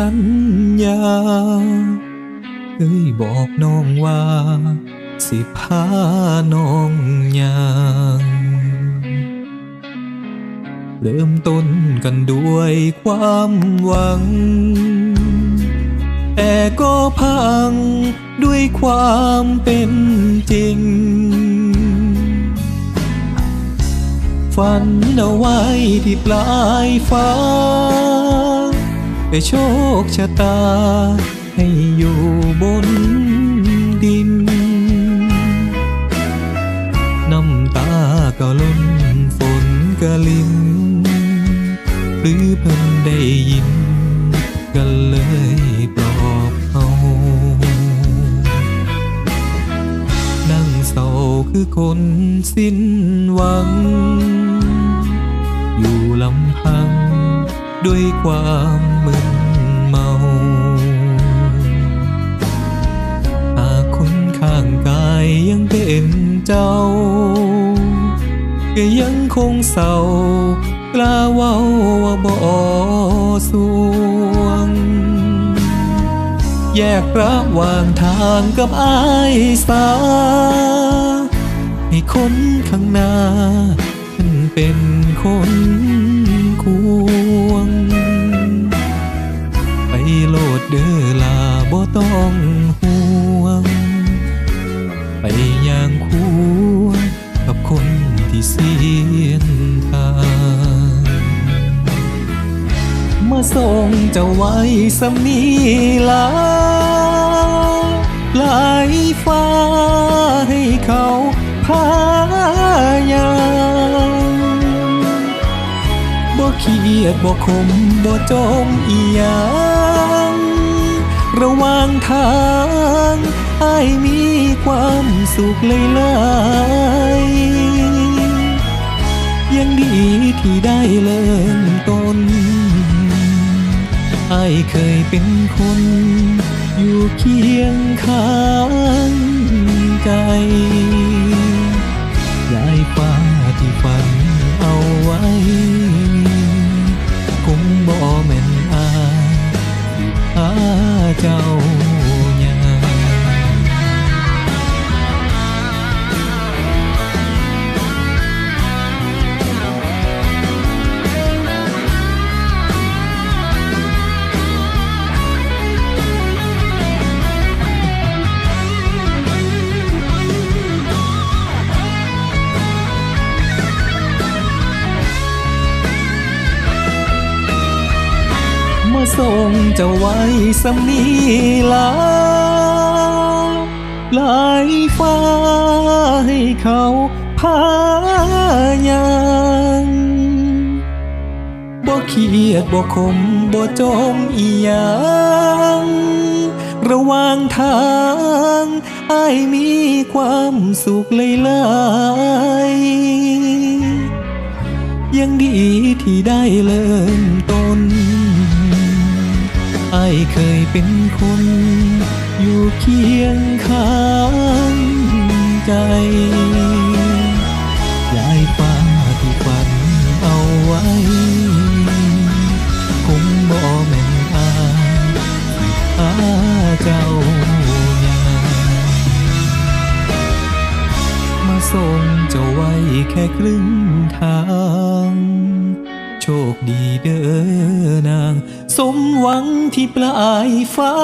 สัญญาเคยบอกน้องว่า สิพาน้องยางเริ่มต้นกันด้วยความหวัง แต่ก็พังด้วยความเป็นจริง ฝันเอาไว้ที่ปลายฟ้า แต่โชคชะตา ให้อยู่บนดิน น้ำตาก็ล้นฝนก็ลินหรือเพิ่นได้ยินก็เลยปลอบเอานั่งเศร้าคือคนสิ้นหวัง อยู่ลำพัง ด้วยความมึนเมา หากคนข้างกายยังเป็นเจ้า ก็ยังคงเศร้ากล้าเว้าว่าบ่สวง แยกระหว่างทางกับอายสาให้คนข้างหน้าฉันเป็นคน ดเด้อลาบ่ต้องห่วง ไปอย่างควรกับคนที่เสียนทางมาส่งเจ้าไว้สมีลาไหลายฟ้าให้เขา บ่เครียดบ่คมบ่จมอีหยังระหว่างทางไอ้ายมีความสุขเลยลายยังดีที่ได้เริ่มต้นไอ้ายเคยเป็นคน อยู่เคียงข้างใจ เจ้า มาส่งเจ้าไว้สมีลาไหลายฟ้าให้เขาพายางบ่เครียดบ่คมบ่จมอีหยังระหว่างทางไอ้ายมีความสุขเลยลายยังดีที่ได้เริ่มต้น ไอ้เคยเป็นคน อยู่เคียงข้างใจยายฟ้าที่ฝันเอาไว้ คงบ่แม่นอายที่พาเจ้ายางมาส่งเจ้าไว้แค่ครึ่งทาง โชคดีเด้อนาง สมหวังที่ปลายฟ้า